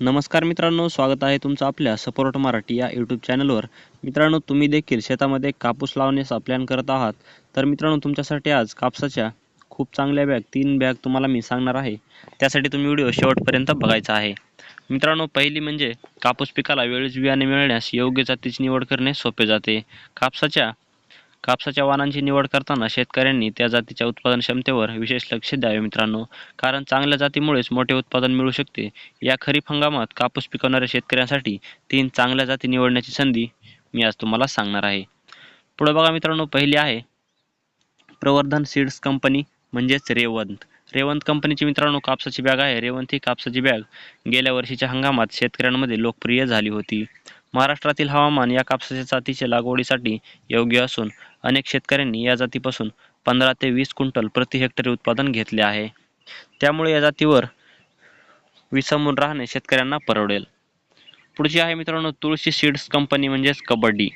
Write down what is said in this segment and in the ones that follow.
नमस्कार मित्रांनो स्वागत आहे तुमचं आपल्या सपोर्ट मराठी या यूट्यूब चॅनलवर. मित्रांनो तुम्ही देखील शेतामध्ये कापूस लावण्याचा प्लॅन करत आहात. तर मित्रांनो तुमच्यासाठी आज कापसाच्या खूप चांगल्या बॅग तीन बॅग तुम्हाला मी सांगणार आहे. त्यासाठी तुम्ही व्हिडिओ शेवटपर्यंत बघायचा आहे. मित्रांनो पहिली म्हणजे कापूस पिकाला वेळेस बियाणे मिळण्यास योग्य जातीची निवड करणे सोपे जाते. कापसाच्या कापसाच्या वाणांची निवड करताना शेतकऱ्यांनी त्या जातीच्या उत्पादन क्षमतेवर विशेष लक्ष द्यावे मित्रांनो. कारण चांगल्या जातीमुळेच मोठे उत्पादन मिळू शकते. या खरीप हंगामात कापूस पिकवणाऱ्या शेतकऱ्यांसाठी तीन चांगल्या जाती निवडण्याची संधी मी आज तुम्हाला सांगणार आहे. पुढे बघा मित्रांनो पहिली आहे प्रवर्धन सीड्स कंपनी म्हणजेच रेवंत. रेवंत कंपनीची मित्रांनो कापसाची बॅग आहे. रेवंत ही कापसाची बॅग गेल्या वर्षीच्या हंगामात शेतकऱ्यांमध्ये लोकप्रिय झाली होती. महाराष्ट्रातील हवामान या कापसाच्या जातीच्या लागवडीसाठी योग्य असून अनेक शेतकऱ्यांनी या जातीपासून पंधरा ते वीस क्विंटल प्रति हेक्टरी उत्पादन घेतले आहे. त्यामुळे या जातीवर विसंबून राहणे शेतकऱ्यांना परवडेल. पुढची आहे मित्रांनो तुळशी सीड्स कंपनी म्हणजेच कबड्डी.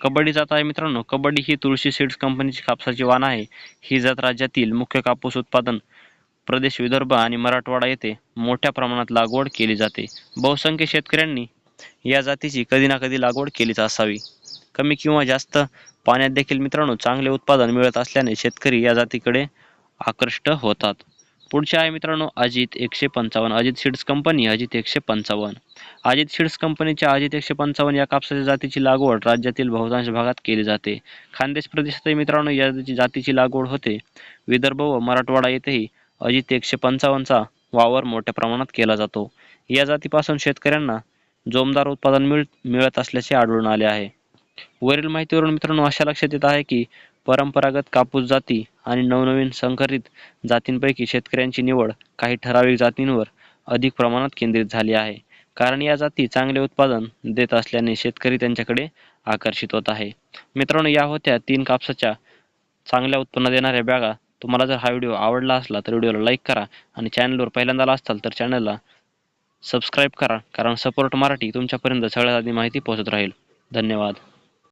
कबड्डी जात आहे मित्रांनो कबड्डी ही तुळशी सीड्स कंपनीची कापसाची वाण आहे. ही जात राज्यातील मुख्य कापूस उत्पादन प्रदेश विदर्भ आणि मराठवाडा येथे मोठ्या प्रमाणात लागवड केली जाते. बहुसंख्य शेतकऱ्यांनी या जातीची कधी ना कधी लागवड केलीच असावी. कमी किंवा जास्त पाण्यात देखील मित्रांनो चांगले उत्पादन मिळत असल्याने शेतकरी या जातीकडे आकृष्ट होतात. पुढचे आहे मित्रांनो अजित एकशे पंचावन्न अजित सीड्स कंपनी अजित एकशे पंचावन्न. अजित सीड्स कंपनीच्या अजित एकशे पंचावन्न या कापसाच्या जातीची लागवड राज्यातील बहुतांश भागात केली जाते. खानदेश प्रदेशातही मित्रांनो या जातीची लागवड होते. विदर्भ व मराठवाडा येथेही अजित एकशे पंचावन्नचा वावर मोठ्या प्रमाणात केला जातो. या जातीपासून शेतकऱ्यांना जोमदार उत्पादन मिळ मिळत असल्याचे आढळून आले आहे. वरील माहितीवरून मित्रांनो अशा लक्षात येत आहे की परंपरागत कापूस जाती आणि नवनवीन संकरित जातींपैकी शेतकऱ्यांची निवड काही ठराविक जातींवर अधिक प्रमाणात केंद्रित झाली आहे. कारण या जाती चांगले उत्पादन देत असल्याने शेतकरी त्यांच्याकडे आकर्षित होत आहे. मित्रांनो या होत्या तीन कापसाच्या चांगल्या उत्पन्न देणाऱ्या बॅगा. तुम्हाला जर हा व्हिडिओ आवडला असला तर व्हिडिओला लाईक करा आणि चॅनलवर पहिल्यांदा आला असाल तर चॅनलला सबस्क्राईब करा कारण सपोर्ट मराठी तुमच्यापर्यंत सगळ्यात आधी माहिती पोहोचत राहील. धन्यवाद.